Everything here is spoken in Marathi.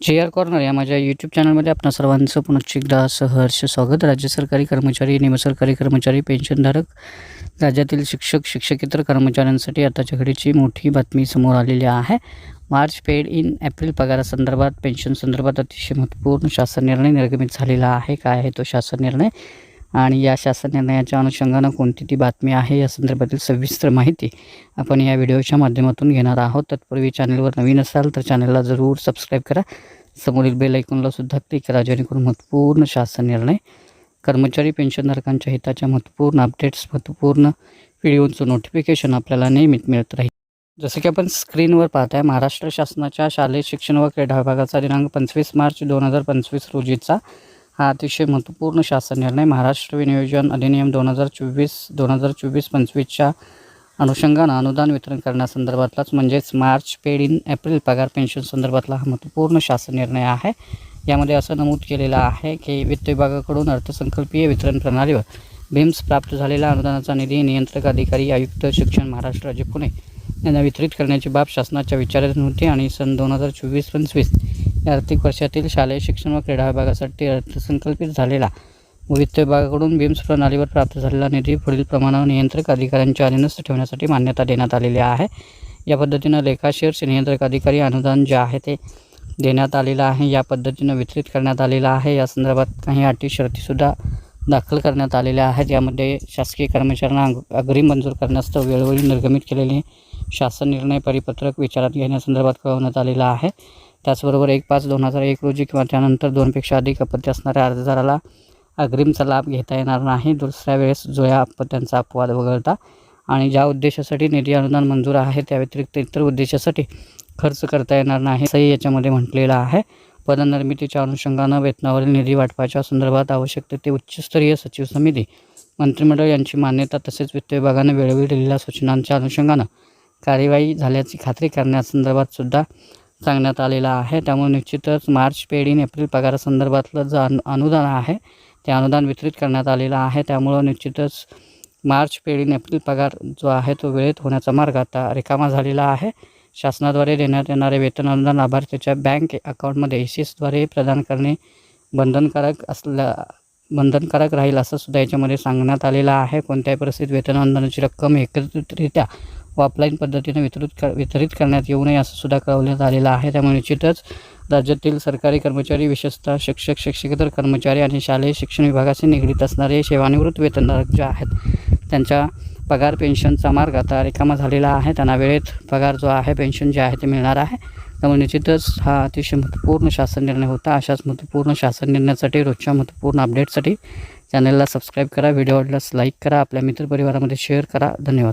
जे आर कॉर्नर या माझ्या यूट्यूब चॅनलमध्ये आपणा सर्वांचं पुनश्च एकदा सहर्ष स्वागत. राज्य सरकारी कर्मचारी निमसरकारी कर्मचारी पेन्शनधारक राज्यातील शिक्षक शिक्षकेतर कर्मचाऱ्यांसाठी आताच्या घडीची मोठी बातमी समोर आलेली आहे. मार्च पेड इन एप्रिल पगारासंदर्भात पेन्शन संदर्भात अतिशय महत्त्वपूर्ण शासन निर्णय निर्गमित झालेला आहे. काय आहे तो शासन निर्णय? आणि या शासन निर्णयाच्या अनुषंगानं कोणती ती बातमी आहे या संदर्भातील सविस्तर माहिती आपण या व्हिडिओच्या माध्यमातून घेणार आहोत. तत्पूर्वी चॅनलवर नवीन असाल तर चॅनलला जरूर सबस्क्राईब करा. समोरील बेल ऐकूनला सुद्धा क्लिक करा जेणेकरून महत्त्वपूर्ण शासन निर्णय कर्मचारी पेन्शनधारकांच्या हिताच्या महत्त्वपूर्ण अपडेट्स महत्त्वपूर्ण व्हिडिओचं नोटिफिकेशन आपल्याला नेहमीच मिळत राहील. जसं की आपण स्क्रीनवर पाहताय महाराष्ट्र शासनाच्या शालेय शिक्षण व क्रीडा विभागाचा दिनांक पंचवीस मार्च दोन हजार पंचवीस रोजीचा हा अतिशय महत्त्वपूर्ण शासन निर्णय महाराष्ट्र विनियोजन अधिनियम दोन हजार चोवीस दोन हजार चोवीस पंचवीसच्या अनुषंगानं अनुदान वितरण करण्यासंदर्भातलाच म्हणजेच मार्च पेड इन एप्रिल पगार पेन्शन संदर्भातला हा महत्त्वपूर्ण शासन निर्णय आहे. यामध्ये असं नमूद केलेलं आहे की वित्त विभागाकडून अर्थसंकल्पीय वितरण प्रणालीवर बिम्स प्राप्त झालेला अनुदानाचा निधी नियंत्रक अधिकारी आयुक्त शिक्षण महाराष्ट्र राज्य पुणे यांना वितरित करण्याची बाब शासनाच्या विचारात होती आणि सन दोन हजार चोवीस पंचवीस या आर्थिक वर्षातील शालेय शिक्षण व क्रीडा विभागासाठी अर्थसंकल्पित झालेला वित्त विभागाकडून बिम्स प्रणालीवर प्राप्त झालेला निधी पुढील प्रमाणावर नियंत्रक अधिकाऱ्यांच्या अधीनस्थ ठेवण्यासाठी मान्यता देण्यात आलेली आहे. या पद्धतीनं लेखाशीर्ष नियंत्रक अधिकारी अनुदान जे आहे ते देण्यात आलेलं आहे. या पद्धतीनं वितरित करण्यात आलेलं आहे. या संदर्भात काही अटी शर्तीसुद्धा दाखल करण्यात आलेल्या आहेत. यामध्ये शासकीय कर्मचाऱ्यांना अग्रिम मंजूर करण्यास्तव वेळोवेळी निर्गमित केलेले शासन निर्णय परिपत्रक विचारात घेण्यासंदर्भात कळवण्यात आलेलं आहे. त्याचबरोबर एक पाच दोन हजार एक रोजी किंवा त्यानंतर दोनपेक्षा अधिक अपत्य असणाऱ्या अर्जदाराला अग्रिमचा लाभ घेता येणार नाही. दुसऱ्या वेळेस जुळ्या अपत्यांचा अपवाद वगळता आणि ज्या उद्देशासाठी निधी अनुदान मंजूर आहे त्या व्यतिरिक्त इतर उद्देशासाठी खर्च करता येणार नाही असंही याच्यामध्ये म्हटलेलं आहे. पदनिर्मितीच्या अनुषंगानं वेतनावरील निधी वाटपाच्या संदर्भात आवश्यक ते उच्चस्तरीय सचिव समिती मंत्रिमंडळ यांची मान्यता तसेच वित्त विभागानं वेळोवेळी दिलेल्या सूचनांच्या अनुषंगानं कार्यवाही झाल्याची खात्री करण्यासंदर्भात सुद्धा सांगण्यात आलेलं आहे. त्यामुळे निश्चितच मार्च पेडीन एप्रिल पगारासंदर्भातलं जे अनु अनुदान आहे ते अनुदान वितरित करण्यात आलेलं आहे. त्यामुळं निश्चितच मार्च पेडीन एप्रिल पगार जो आहे तो वेळेत होण्याचा मार्ग आता रिकामा झालेला आहे. शासनाद्वारे देण्यात येणारे वेतन अनुदान लाभार्थीच्या बँक अकाउंटमध्ये एस एसद्वारे प्रदान करणे बंधनकारक असल्या बंधनकारक राहील असं सुद्धा याच्यामध्ये सांगण्यात आलेलं आहे. कोणत्याही परिस्थितीत वेतन अनुदानाची रक्कम एकत्रितरित्या व ऑफलाईन पद्धतीने वितरित कर वितरित करण्यात येऊ नये असं सुद्धा कळवण्यात आलेलं आहे. त्यामुळे निश्चितच राज्यातील सरकारी कर्मचारी विशेषतः शिक्षक शिक्षकेतर कर्मचारी आणि शालेय शिक्षण विभागाशी निगडीत असणारे सेवानिवृत्त वेतनधारक जे आहेत त्यांच्या पगार पेन्शनचा मार्ग आता रिकामा झालेला आहे. त्यांना वेळेत पगार जो आहे पेन्शन जे आहे ते मिळणार आहे. त्यामुळे निश्चितच हा अतिशय महत्त्वपूर्ण शासन निर्णय होता. अशाच महत्त्वपूर्ण शासन निर्णयासाठी रोजच्या महत्त्वपूर्ण अपडेटसाठी चॅनलला सबस्क्राईब करा व्हिडिओ आवडल्यास लाईक करा आपल्या मित्रपरिवारामध्ये शेअर करा. धन्यवाद.